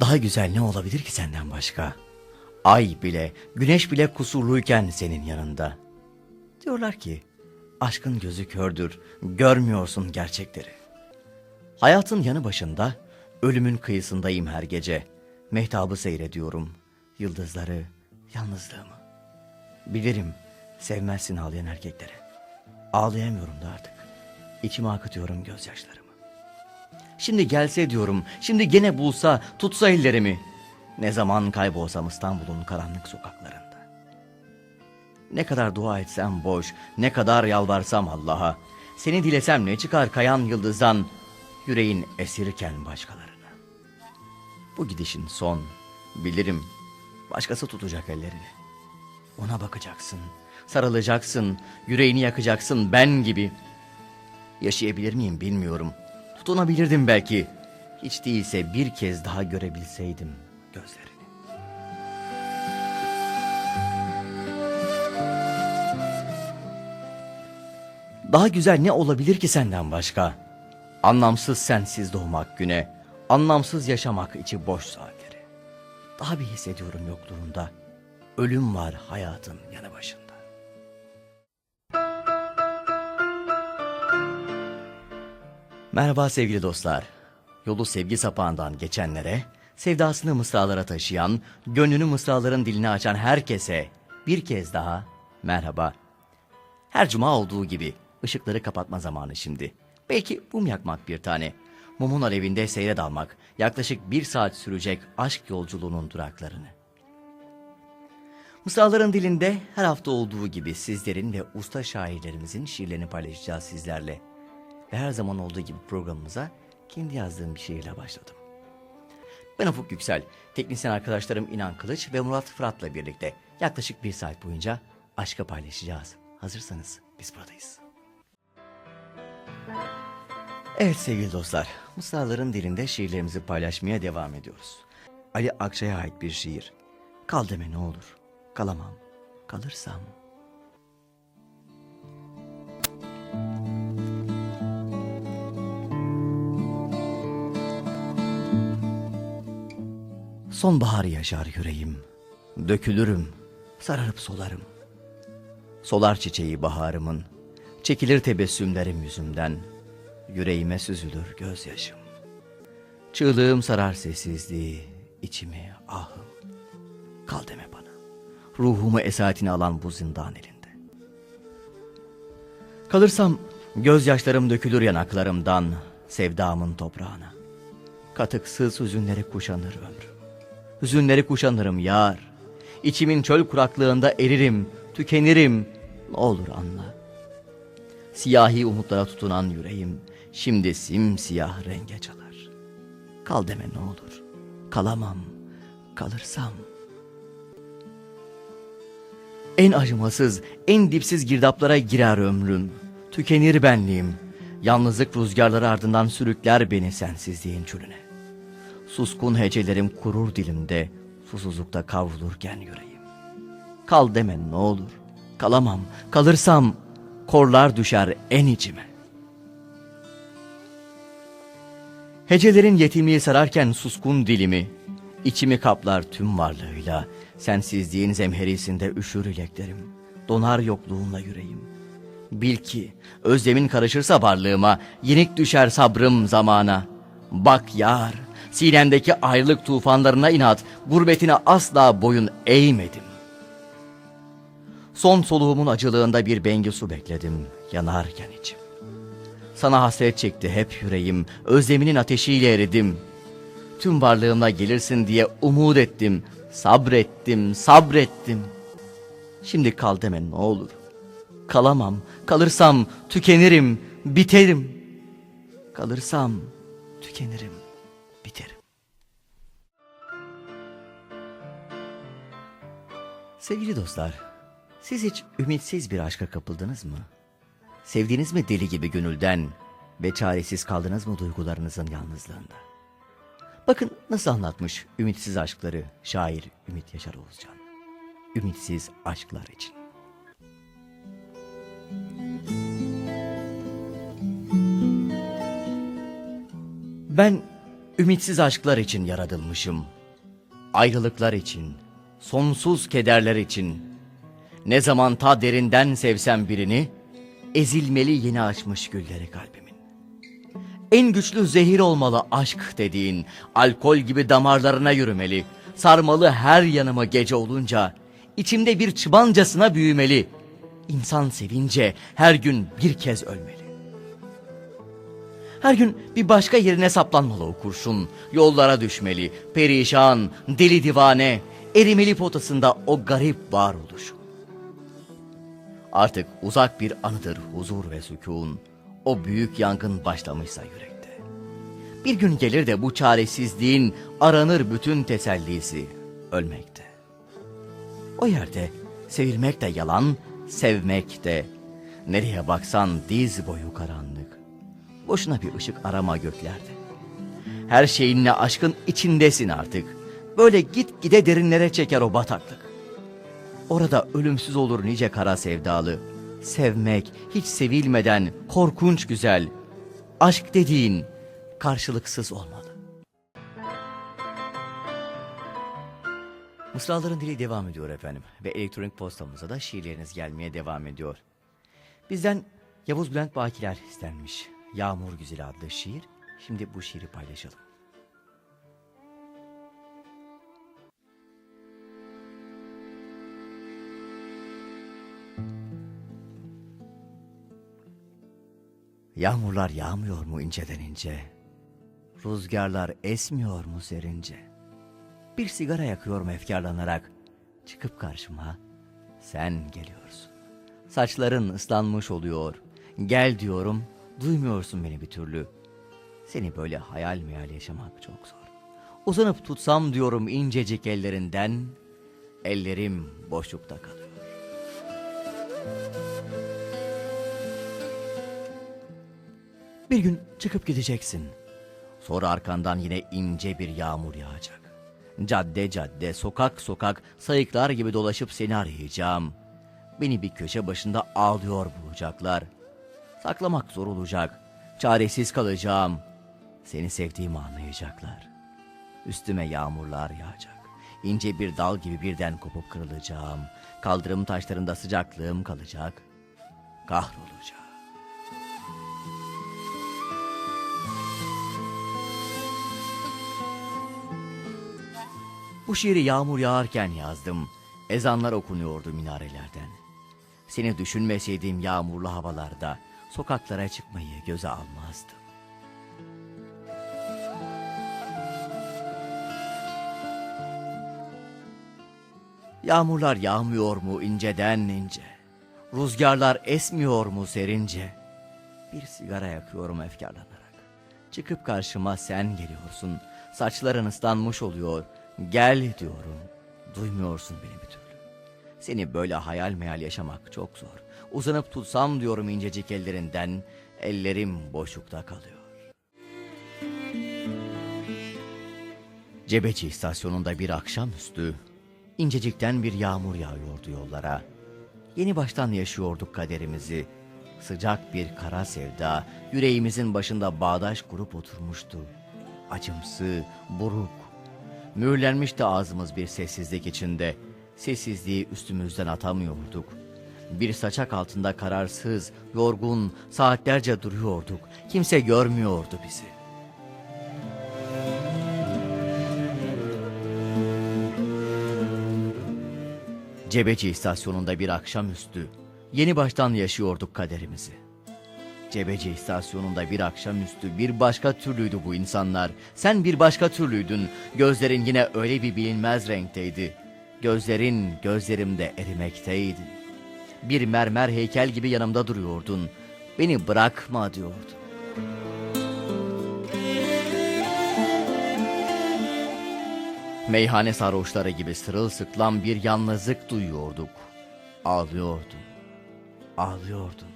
Daha güzel ne olabilir ki senden başka? Ay bile, güneş bile kusurluyken senin yanında. Diyorlar ki, aşkın gözü kördür, görmüyorsun gerçekleri. Hayatın yanı başında, ölümün kıyısındayım her gece. Mehtabı seyrediyorum, yıldızları, yalnızlığımı. Bilirim, sevmezsin ağlayan erkekleri. Ağlayamıyorum da artık. İçime akıtıyorum gözyaşlarımı. Şimdi gelse diyorum, şimdi gene bulsa, tutsa ellerimi. Ne zaman kaybolsam İstanbul'un karanlık sokaklarında. Ne kadar dua etsem boş, ne kadar yalvarsam Allah'a. Seni dilesem ne çıkar kayan yıldızdan, yüreğin esirken başkalarına. Bu gidişin son, bilirim, başkası tutacak ellerini. Ona bakacaksın, sarılacaksın, yüreğini yakacaksın ben gibi. Yaşayabilir miyim bilmiyorum. Tutunabilirdim belki. Hiç değilse bir kez daha görebilseydim gözlerini. Daha güzel ne olabilir ki senden başka? Anlamsız sensiz doğmak güne, anlamsız yaşamak içi boş saatleri. Daha bir hissediyorum yokluğunda. Ölüm var hayatın yanı başında. Merhaba sevgili dostlar. Yolu sevgi sapağından geçenlere, sevdasını mısralara taşıyan, gönlünü mısraların dilini açan herkese bir kez daha merhaba. Her cuma olduğu gibi ışıkları kapatma zamanı şimdi. Belki mum yakmak bir tane. Mumun alevinde seyre dalmak, yaklaşık bir saat sürecek aşk yolculuğunun duraklarını. Mısraların dilinde her hafta olduğu gibi sizlerin ve usta şairlerimizin şiirlerini paylaşacağız sizlerle. Ve her zaman olduğu gibi programımıza kendi yazdığım bir şiirle başladım. Ben Ufuk Yüksel, teknisyen arkadaşlarım İnan Kılıç ve Murat Fırat'la birlikte yaklaşık bir saat boyunca aşka paylaşacağız. Hazırsanız biz buradayız. Evet sevgili dostlar, Mısraların dilinde şiirlerimizi paylaşmaya devam ediyoruz. Ali Akçay'a ait bir şiir. Kal deme ne olur, kalamam, kalırsam. Sonbahar yaşar yüreğim, dökülürüm, sararıp solarım. Solar çiçeği baharımın, çekilir tebessümlerim yüzümden, yüreğime süzülür gözyaşım. Çığlığım sarar sessizliği, içimi, ahım. Kal deme bana, ruhumu esatine alan bu zindan elinde. Kalırsam gözyaşlarım dökülür yanaklarımdan, sevdamın toprağına. Katıksız hüzünleri kuşanır ömrüm. Hüzünleri kuşanırım yar. İçimin çöl kuraklığında eririm, tükenirim. Ne olur anla. Siyahi umutlara tutunan yüreğim şimdi simsiyah renge çalar. Kal deme ne olur. Kalamam, kalırsam. En acımasız, en dipsiz girdaplara girer ömrüm. Tükenir benliğim. Yalnızlık rüzgarları ardından sürükler beni sensizliğin çölüne. Suskun hecelerim kurur dilimde, susuzlukta kavrulurken yüreğim. Kal deme ne olur, kalamam, kalırsam korlar düşer en içime. Hecelerin yetimliği sararken suskun dilimi, içimi kaplar tüm varlığıyla, sensizliğin zemherisinde üşür ileklerim, donar yokluğunla yüreğim. Bil ki özlemin karışırsa varlığıma, yenik düşer sabrım zamana. Bak yar, sinemdeki ayrılık tufanlarına inat, gurbetine asla boyun eğmedim. Son soluğumun acılığında bir bengi su bekledim, yanarken içim. Sana hasret çekti hep yüreğim, özleminin ateşiyle eridim. Tüm varlığımla gelirsin diye umut ettim, sabrettim, sabrettim. Şimdi kal deme ne olur. Kalamam, kalırsam tükenirim, biterim. Kalırsam tükenirim, biterim. Sevgili dostlar, siz hiç ümitsiz bir aşka kapıldınız mı? Sevdiniz mi deli gibi gönülden ve çaresiz kaldınız mı duygularınızın yalnızlığında? Bakın nasıl anlatmış ümitsiz aşkları şair Ümit Yaşar Oğuzcan. Ümitsiz aşklar için. Ben Ümitsiz aşklar için yaratılmışım. Ayrılıklar için, sonsuz kederler için. Ne zaman ta derinden sevsem birini, ezilmeli yeni açmış gülleri kalbimin. En güçlü zehir olmalı aşk dediğin, alkol gibi damarlarına yürümeli, sarmalı her yanıma gece olunca, içimde bir çıbancasına büyümeli. İnsan sevince her gün bir kez ölmeli. Her gün bir başka yerine saplanmalı o kurşun. Yollara düşmeli, perişan, deli divane, erimeli potasında o garip varoluşum. Artık uzak bir anıdır huzur ve sükun. O büyük yangın başlamışsa yürekte. Bir gün gelir de bu çaresizliğin aranır bütün tesellisi ölmekte. O yerde sevilmek de yalan, sevmek de. Nereye baksan diz boyu karanlık. Boşuna bir ışık arama göklerde. Her şeyinle aşkın içindesin artık. Böyle git gide derinlere çeker o bataklık. Orada ölümsüz olur nice kara sevdalı. Sevmek hiç sevilmeden korkunç güzel. Aşk dediğin karşılıksız olmalı. Mısraların dili devam ediyor efendim ve elektronik postamıza da şiirleriniz gelmeye devam ediyor. Bizden Yavuz Bülent Bakiler istenmiş. Yağmur Güzeli adlı şiir. Şimdi bu şiiri paylaşalım. Yağmurlar yağmıyor mu inceden ince? Rüzgarlar esmiyor mu serince? Bir sigara yakıyorum efkarlanarak. Çıkıp karşıma sen geliyorsun. Saçların ıslanmış oluyor. Gel diyorum, duymuyorsun beni bir türlü. Seni böyle hayal meyal yaşamak çok zor. Uzanıp tutsam diyorum incecik ellerinden, ellerim boşlukta kalıyor. Bir gün çıkıp gideceksin. Sonra arkandan yine ince bir yağmur yağacak. Cadde cadde, sokak sokak, sayıklar gibi dolaşıp seni arayacağım. Beni bir köşe başında ağlıyor bulacaklar. Saklamak zor olacak. Çaresiz kalacağım. Seni sevdiğimi anlayacaklar. Üstüme yağmurlar yağacak. İnce bir dal gibi birden kopup kırılacağım. Kaldırım taşlarında sıcaklığım kalacak. Kahrolacağım. Bu şiiri yağmur yağarken yazdım. Ezanlar okunuyordu minarelerden. Seni düşünmeseydim yağmurlu havalarda sokaklara çıkmayı göze almazdım. Yağmurlar yağmıyor mu inceden ince? Rüzgarlar esmiyor mu serince? Bir sigara yakıyorum efkarlanarak. Çıkıp karşıma sen geliyorsun. Saçların ıslanmış oluyor. Gel diyorum. Duymuyorsun beni bir türlü. Seni böyle hayal meyal yaşamak çok zor. Uzanıp tutsam diyorum incecik ellerinden. Ellerim boşlukta kalıyor. Cebeci istasyonunda bir akşamüstü incecikten bir yağmur yağıyordu yollara. Yeni baştan yaşıyorduk kaderimizi. Sıcak bir kara sevda yüreğimizin başında bağdaş kurup oturmuştu. Acımsı, buruk. Mühürlenmişti ağzımız bir sessizlik içinde. Sessizliği üstümüzden atamıyorduk. Bir saçak altında kararsız, yorgun, saatlerce duruyorduk. Kimse görmüyordu bizi. Cebeci istasyonunda bir akşamüstü yeni baştan yaşıyorduk kaderimizi. Cebeci istasyonunda bir akşamüstü bir başka türlüydü bu insanlar. Sen bir başka türlüydün. Gözlerin yine öyle bir bilinmez renkteydi. Gözlerin gözlerimde erimekteydi. Bir mermer heykel gibi yanımda duruyordun. Beni bırakma diyordun. Meyhane sarhoşları gibi sırılsıklam bir yalnızlık duyuyorduk. Ağlıyordun. Ağlıyordun.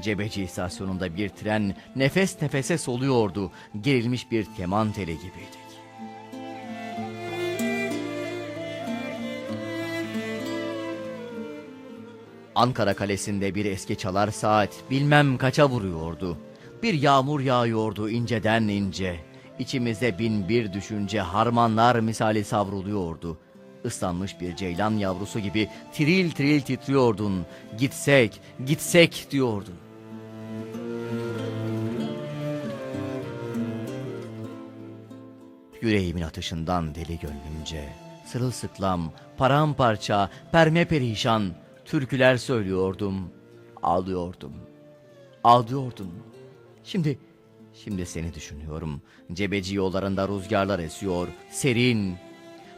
Cebeci istasyonunda bir tren nefes nefese soluyordu. Gerilmiş bir keman teli gibiydik. Ankara Kalesi'nde bir eski çalar saat bilmem kaça vuruyordu. Bir yağmur yağıyordu inceden ince. İçimizde bin bir düşünce harmanlar misali savruluyordu. Islanmış bir ceylan yavrusu gibi tiril tiril titriyordun. Gitsek, gitsek diyordun. Yüreğimin atışından deli gönlümce, sırılsıklam, paramparça, perme perişan, türküler söylüyordum, ağlıyordum, ağlıyordum. Şimdi, şimdi seni düşünüyorum. Cebeci yollarında rüzgarlar esiyor, serin,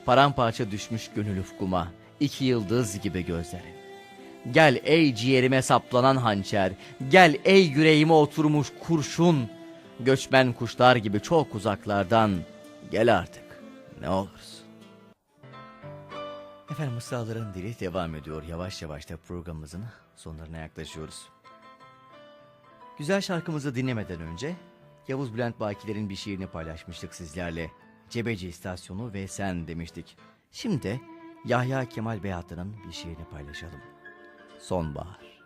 paramparça düşmüş gönül ufkuma, iki yıldız gibi gözlerin. Gel ey ciğerime saplanan hançer, gel ey yüreğime oturmuş kurşun. Göçmen kuşlar gibi çok uzaklardan, gel artık ne olursun. Efendim mısraların dili devam ediyor. Yavaş yavaş da programımızın sonlarına yaklaşıyoruz. Güzel şarkımızı dinlemeden önce Yavuz Bülent Bakiler'in bir şiirini paylaşmıştık sizlerle. Cebeci istasyonu ve sen demiştik. Şimdi de Yahya Kemal Beyatlı'nın bir şiirini paylaşalım. Sonbahar.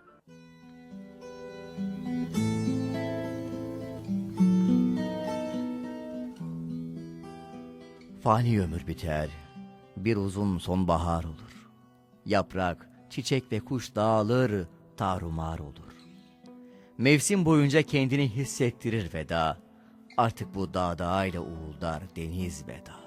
Fani ömür biter, bir uzun sonbahar olur. Yaprak, çiçek ve kuş dağılır, tarumar olur. Mevsim boyunca kendini hissettirir veda. Artık bu dağ ile uğuldar deniz veda.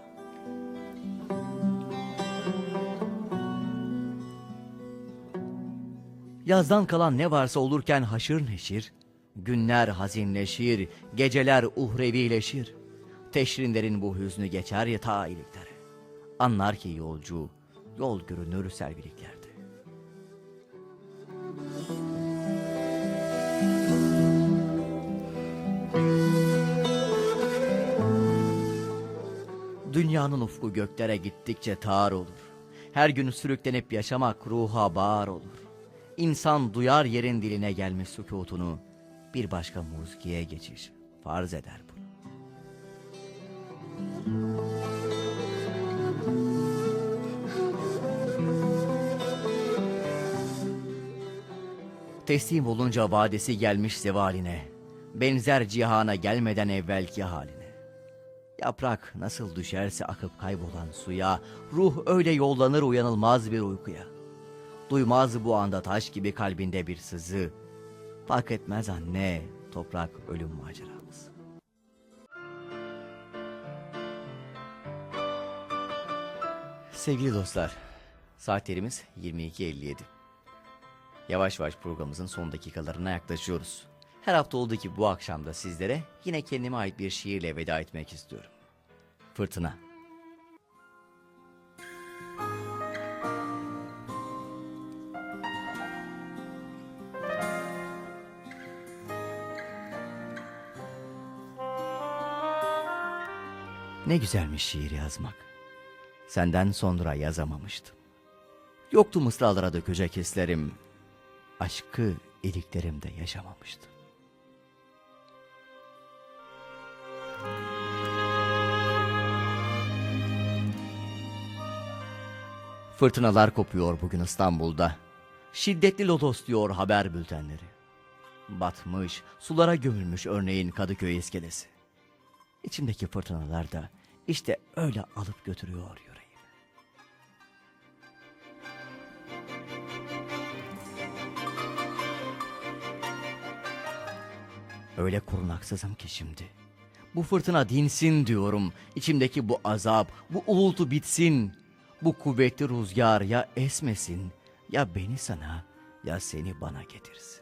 Yazdan kalan ne varsa olurken haşır neşir, günler hazinleşir, geceler uhrevileşir. Teşrinlerin bu hüznü geçer ya ta iliklere. Anlar ki yolcu, yol görünür selviliklerde. Dünyanın ufku göklere gittikçe tar olur. Her gün sürüklenip yaşamak ruha bağır olur. İnsan duyar yerin diline gelmiş sükutunu, bir başka musikiye geçiş farz eder bunu. Teslim olunca vadesi gelmiş zevaline, benzer cihana gelmeden evvelki haline. Yaprak nasıl düşerse akıp kaybolan suya, ruh öyle yollanır uyanılmaz bir uykuya. Duymaz bu anda taş gibi kalbinde bir sızı. Fark etmez anne, toprak ölüm maceramız. Sevgili dostlar, saatlerimiz 22.57. Yavaş yavaş programımızın son dakikalarına yaklaşıyoruz. Her hafta olduğu gibi bu akşam da sizlere yine kendime ait bir şiirle veda etmek istiyorum. Fırtına. Ne güzelmiş şiir yazmak. Senden sonra yazamamıştım. Yoktu mısralara dökecek hislerim. Aşkı iliklerimde yaşamamıştım. Fırtınalar kopuyor bugün İstanbul'da. Şiddetli lodos diyor haber bültenleri. Batmış, sulara gömülmüş örneğin Kadıköy iskelesi. İçimdeki fırtınalar da işte öyle alıp götürüyor Öyle korunaksızım ki şimdi. Bu fırtına dinsin diyorum. İçimdeki bu azap, bu uğultu bitsin. Bu kuvvetli rüzgar ya esmesin, ya beni sana, ya seni bana getirsin.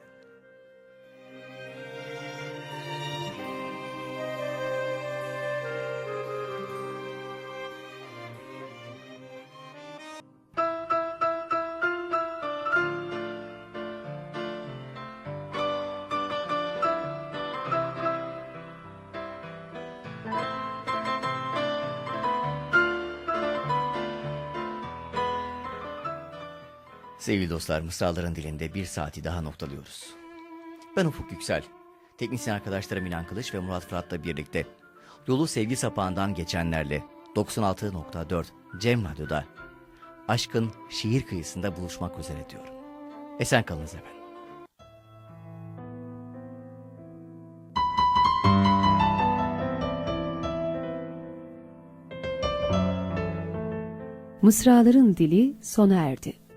Sevgili dostlar, Mısraların dilinde bir saati daha noktalıyoruz. Ben Ufuk Yüksel, teknisyen arkadaşlarım İnan Kılıç ve Murat Fırat'la birlikte yolu sevgi sapağından geçenlerle 96.4 Cem Radyo'da aşkın şiir kıyısında buluşmak üzere diyorum. Esen kalınız efendim. Mısraların dili sona erdi.